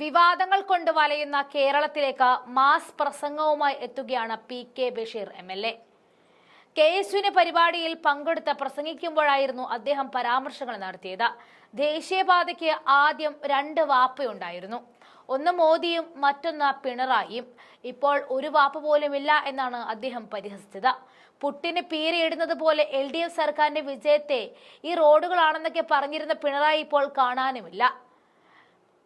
വിവാദങ്ങൾ കൊണ്ട് വലയുന്ന കേരളത്തിലേക്ക് മാസ് പ്രസംഗവുമായി എത്തുകയാണ് P K Basheer M L A. K S യുവിന്റെ പരിപാടിയിൽ പങ്കെടുത്ത് പ്രസംഗിക്കുമ്പോഴായിരുന്നു അദ്ദേഹം പരാമർശങ്ങൾ നടത്തിയത്. ദേശീയപാതയ്ക്ക് ആദ്യം രണ്ട് വാപ്പയുണ്ടായിരുന്നു. ഒന്ന് മോദിയും മറ്റൊന്ന് പിണറായിയും. ഇപ്പോൾ ഒരു വാപ്പ പോലുമില്ല എന്നാണ് അദ്ദേഹം പരിഹസിച്ചത്. പുട്ടിന് പീരയിടുന്നത് പോലെ എൽ ഡി എഫ് സർക്കാരിന്റെ വിജയത്തെ ഈ റോഡുകളാണെന്നൊക്കെ പറഞ്ഞിരുന്ന പിണറായി ഇപ്പോൾ കാണാനുമില്ല.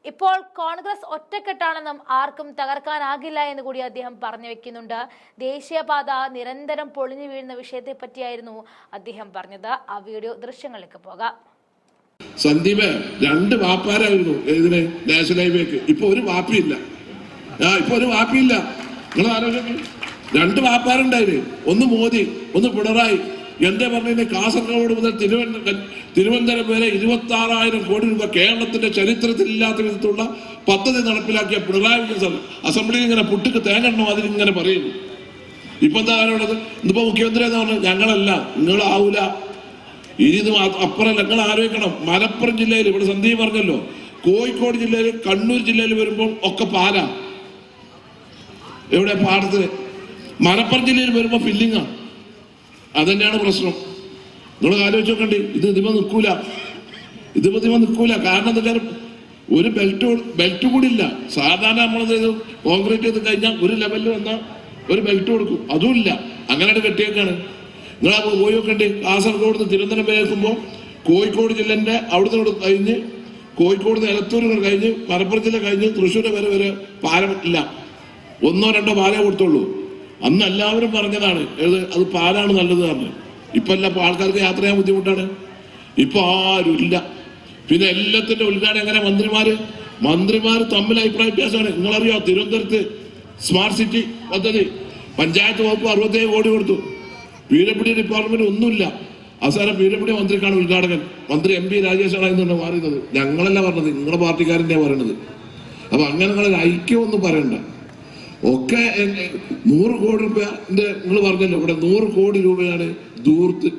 ഇപ്പോൾ കോൺഗ്രസ് ഒറ്റക്കെട്ടാണെന്നും ആർക്കും തകർക്കാനാകില്ല എന്ന് കൂടി അദ്ദേഹം പറഞ്ഞു വെക്കുന്നുണ്ട്. ദേശീയപാത നിരന്തരം പൊളിഞ്ഞു വീഴുന്ന വിഷയത്തെ പറ്റിയായിരുന്നു അദ്ദേഹം പറഞ്ഞത്. ആ വീഡിയോ ദൃശ്യങ്ങളിലേക്ക് പോകാം. സന്ദീപ് രണ്ട് വാപ്പാരായിരുന്നു ഇതിന് നാഷണൽ ഇപ്പൊ ഒരു വാപ്പിയില്ല. ആ ഇപ്പൊ ഒരു വാപ്പിയില്ല. നിങ്ങൾ രണ്ട് വാപ്പാരുണ്ടായിരുന്നു ഒന്ന് മോദി ഒന്ന് പിണറായി. എന്റെ പറഞ്ഞതിന് കാസർഗോഡ് മുതൽ തിരുവനന്തപുരം തിരുവനന്തപുരം വരെ ഇരുപത്തി ആറായിരം കോടി രൂപ കേരളത്തിന്റെ ചരിത്രത്തിൽ ഇല്ലാത്ത വിധത്തിലുള്ള പദ്ധതി നടപ്പിലാക്കിയ പിണറായി വിജയൻ അസംബ്ലിയിൽ ഇങ്ങനെ പുട്ടിക്ക് തേങ്ങണ്ണോ അതിലിങ്ങനെ പറയുന്നു. ഇപ്പൊ എന്താ കാര്യമുള്ളത് ഇന്നിപ്പോ മുഖ്യമന്ത്രി എന്താ പറഞ്ഞു ഞങ്ങളല്ല നിങ്ങളാവൂല ഇനി അപ്പുറം ഞങ്ങൾ ആലോചിക്കണം. മലപ്പുറം ജില്ലയിൽ ഇവിടെ സന്ധി പറഞ്ഞല്ലോ കോഴിക്കോട് ജില്ലയിൽ കണ്ണൂർ ജില്ലയിൽ വരുമ്പോൾ ഒക്കെ പാലാ. എവിടെ പാടത്തിന് മലപ്പുറം ജില്ലയിൽ വരുമ്പോൾ ഫില്ലിങ്ങാ. അതന്നെയാണ് പ്രശ്നം. നിങ്ങൾ ആലോചിച്ച് കണ്ടി ഇത് ഇതിമ നിൽക്കൂല. ഇതിമ ഇതിമ നിൽക്കൂല. കാരണം എന്താ ഒരു ബെൽറ്റ് ബെൽറ്റ് കൂടി ഇല്ല. സാധാരണ നമ്മളത് കോൺക്രീറ്റ് ചെയ്ത്? കഴിഞ്ഞാൽ ഒരു ലെവലിൽ വന്നാൽ ഒരു ബെൽറ്റ് കൊടുക്കും. അതും ഇല്ല. അങ്ങനെയാണ് കെട്ടിയേക്കാണ്. നിങ്ങൾ ആ പോയി നോക്കണ്ടി കാസർഗോഡ് നിന്ന് തിരുവനന്തപുരം വരെക്കുമ്പോൾ കോഴിക്കോട് ജില്ലന്റെ അവിടുന്ന് ഇവിടെ കഴിഞ്ഞ് കോഴിക്കോട് നിന്ന് എലത്തൂർ കഴിഞ്ഞ് മലപ്പുറം ജില്ല കഴിഞ്ഞ് തൃശ്ശൂർ വരെ വരെ പാലം ഇല്ല. ഒന്നോ രണ്ടോ പാലേ കൊടുത്തുള്ളൂ. അന്ന് എല്ലാവരും പറഞ്ഞതാണ് അത് പാലാണ് നല്ലത് പറഞ്ഞു. ഇപ്പൊ അല്ല ആൾക്കാർക്ക് യാത്ര ചെയ്യാൻ ബുദ്ധിമുട്ടാണ്. ഇപ്പൊ ആരുമില്ല. പിന്നെ എല്ലാത്തിന്റെ ഉദ്ഘാടനം എങ്ങനെ മന്ത്രിമാര്? മന്ത്രിമാർ തമ്മിൽ അഭിപ്രായ വ്യത്യാസമാണ്. നിങ്ങളറിയോ തിരുവനന്തപുരത്ത് സ്മാർട്ട് സിറ്റി പദ്ധതി പഞ്ചായത്ത് വകുപ്പ് അറുപത്തേഴ് കോടി കൊടുത്തു. പീരപ്പിടി ഡിപ്പാർട്ട്മെന്റ് ഒന്നുമില്ല. അവസാനം പീരപ്പിടി മന്ത്രിക്കാണ് ഉദ്ഘാടകൻ. മന്ത്രി എം പി രാജേഷാണ് എന്നാണ് മാറിയത്. ഞങ്ങളല്ല പറഞ്ഞത് നിങ്ങളുടെ പാർട്ടിക്കാരന്റെ പറയണത് അപ്പൊ അങ്ങനെ നിങ്ങളൊരു ഐക്യമൊന്നും പറയണ്ട. ഒക്കെ നൂറ് കോടി രൂപന്റെ നിങ്ങൾ പറഞ്ഞല്ലോ ഇവിടെ നൂറ് കോടി രൂപയാണ് ദൂർത്ത്.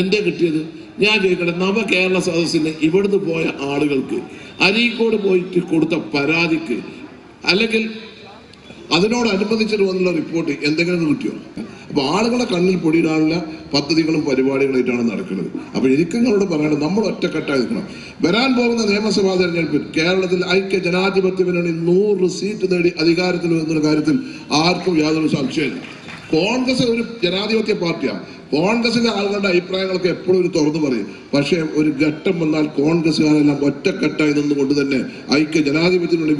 എന്താ കിട്ടിയത്? ഞാൻ ചോദിക്കട്ടെ നവ കേരള സദസ്സിന് ഇവിടുന്ന് പോയ ആളുകൾക്ക് അരീക്കോട് പോയിട്ട് കൊടുത്ത പരാതിക്ക് അല്ലെങ്കിൽ അതിനോടനുബന്ധിച്ചിട്ട് വന്നുള്ള റിപ്പോർട്ട് എന്തെങ്കിലും കിട്ടിയോ? അപ്പൊ ആളുകളെ കണ്ണിൽ പൊടിയിടാനുള്ള പദ്ധതികളും പരിപാടികളായിട്ടാണ് നടക്കുന്നത്. അപ്പോൾ എനിക്ക് നിങ്ങളോട് പറയണം നമ്മൾ ഒറ്റക്കെട്ടായി നിൽക്കണം. വരാൻ പോകുന്ന നിയമസഭാ തെരഞ്ഞെടുപ്പിൽ കേരളത്തിൽ ഐക്യ ജനാധിപത്യ മുന്നണി നൂറ് സീറ്റ് നേടി അധികാരത്തിൽ വരുന്ന കാര്യത്തിൽ ആർക്കും യാതൊരു സംശയമില്ല കോൺഗ്രസ് ഒരു ജനാധിപത്യ പാർട്ടിയാണ്. കോൺഗ്രസിന്റെ ആളുകളുടെ അഭിപ്രായങ്ങളൊക്കെ എപ്പോഴും ഒരു തുറന്നു പറയും. പക്ഷേ ഒരു ഘട്ടം വന്നാൽ കോൺഗ്രസ്സുകാരെല്ലാം ഒറ്റക്കെട്ടായി നിന്നുകൊണ്ട് തന്നെ ഐക്യ ജനാധിപത്യത്തിനുള്ളിൽ